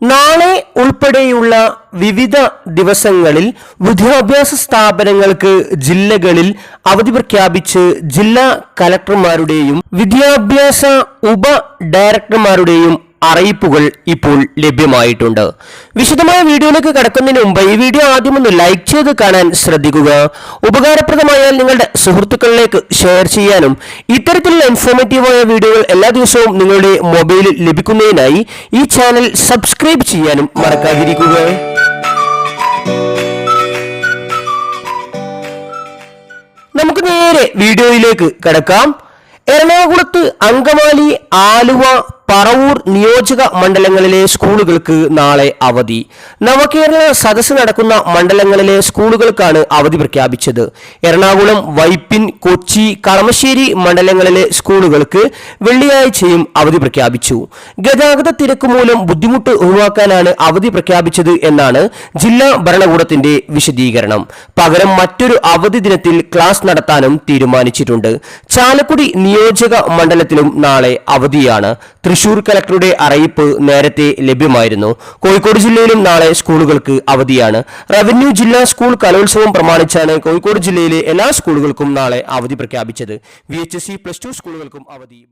നാളെ ഉൾപ്പെടെയുള്ള വിവിധ ദിവസങ്ങളിൽ വിദ്യാഭ്യാസ സ്ഥാപനങ്ങൾക്ക് ജില്ലകളിൽ അവധി പ്രഖ്യാപിച്ച് ജില്ലാ കലക്ടർമാരുടെയും വിദ്യാഭ്യാസ ഉപ ഡയറക്ടർമാരുടെയും അറിയിപ്പുകൾ ഇപ്പോൾ ലഭ്യമായിട്ടുണ്ട്. വിശദമായ വീഡിയോയിലേക്ക് കടക്കുന്നതിന് മുമ്പ് ഈ വീഡിയോ ആദ്യം ഒന്ന് ലൈക്ക് ചെയ്ത് കാണാൻ ശ്രദ്ധിക്കുക. ഉപകാരപ്രദമായാൽ നിങ്ങളുടെ സുഹൃത്തുക്കളിലേക്ക് ഷെയർ ചെയ്യാനും ഇത്തരത്തിലുള്ള ഇൻഫോർമേറ്റീവായ വീഡിയോകൾ എല്ലാ ദിവസവും നിങ്ങളുടെ മൊബൈലിൽ ലഭിക്കുന്നതിനായി ഈ ചാനൽ സബ്സ്ക്രൈബ് ചെയ്യാനും മറക്കാതിരിക്കുക. നമുക്ക് നേരെ വീഡിയോയിലേക്ക് കടക്കാം. എറണാകുളത്ത് അങ്കമാലി ആലുവ പറവൂർ നിയോജക മണ്ഡലങ്ങളിലെ സ്കൂളുകൾക്ക് നാളെ അവധി. നവകേരള സദസ്സ് നടക്കുന്ന മണ്ഡലങ്ങളിലെ സ്കൂളുകൾക്കാണ് അവധി പ്രഖ്യാപിച്ചത്. എറണാകുളം വൈപ്പിൻ കൊച്ചി കളമശ്ശേരി മണ്ഡലങ്ങളിലെ സ്കൂളുകൾക്ക് വെള്ളിയാഴ്ചയും അവധി പ്രഖ്യാപിച്ചു. ഗതാഗത തിരക്ക് മൂലം ബുദ്ധിമുട്ട് ഒഴിവാക്കാനാണ് അവധി പ്രഖ്യാപിച്ചത് എന്നാണ് ജില്ലാ ഭരണകൂടത്തിന്റെ വിശദീകരണം. പകരം മറ്റൊരു അവധി ദിനത്തിൽ ക്ലാസ് നടത്താനും തീരുമാനിച്ചിട്ടുണ്ട്. ചാലക്കുടി നിയോജക മണ്ഡലത്തിലും നാളെ അവധിയാണ്. തൃശൂർ കലക്ടറുടെ അറിയിപ്പ് നേരത്തെ ലഭ്യമായിരുന്നു. കോഴിക്കോട് ജില്ലയിലും നാളെ സ്കൂളുകൾക്ക് അവധിയാണ്. റവന്യൂ ജില്ലാ സ്കൂൾ കലോത്സവം പ്രമാണിച്ചാണ് കോഴിക്കോട് ജില്ലയിലെ എല്ലാ സ്കൂളുകൾക്കും നാളെ അവധി പ്രഖ്യാപിച്ചത്. വി പ്ലസ് ടു സ്കൂളുകൾക്കും അവധി